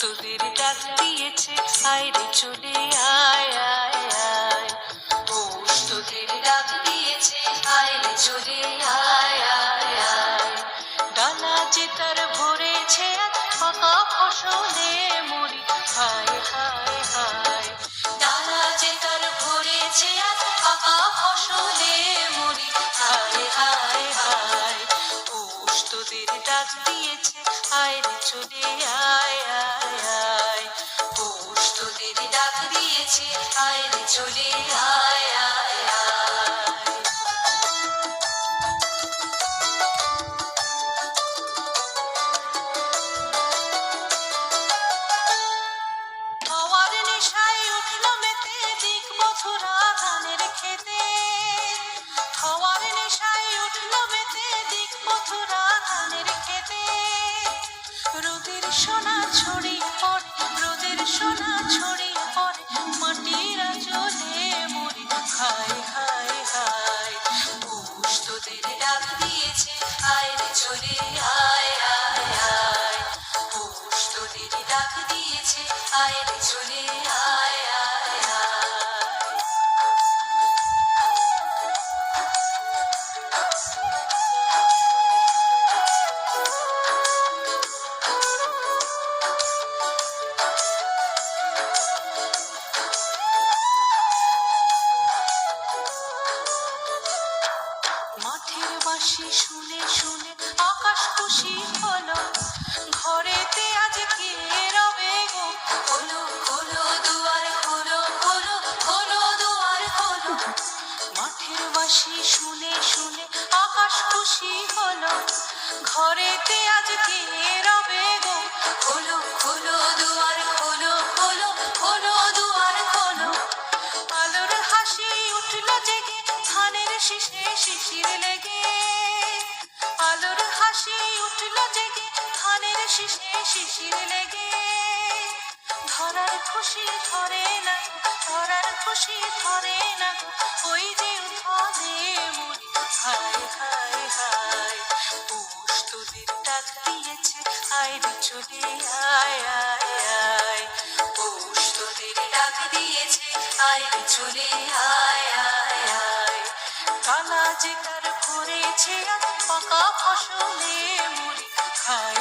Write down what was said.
তোদের ডাক দিয়েছে আয় চলে আয় আয়। তোদের দিয়েছে। আয় রে চলে আয় আয় আয়। পৌষ তোদের ডাক দিয়েছে। আয়রে চলে আয় আয় আয় সোনা ছড়ি পড়ে রোদের সোনা ছড়ি পড়ে মাটির আচলে মরি হায় হায় হায় পুষ ডাক দিয়েছে, আয় রে চলে আয় আয় আয়। পুষ ডাক দিয়েছে, আয় রে আয় আয়। বাসি শুনে শুনে আকাশ খুশি হলো। ঘরেতে আজ কে রবে গো? হলো হলো, দুয়ার, হলো হলো হলো, দুয়ার, হলো। মাঠের বাসি শুনে শুনে আকাশ খুশি হলো। ঘরেতে আজ কে রবে শীষে শিশির লেগে। আলোর হাসি উঠল জেগে ধানের শীষে শিশির লেগে। ধরার খুশি ধরে না, ধরার খুশি ধরে না। ওই যে উঠলে মুড়ি, হায় হায় হায়। পুষ তোদের ডাক দিয়েছে, আয় রে চলে, আয় আয় আয়। পৌষ তোদের ডাক দিয়েছে, আয় রে চলে, আয়। যে তার করেছে আজ পাকা ফসলে মুড়ি হায়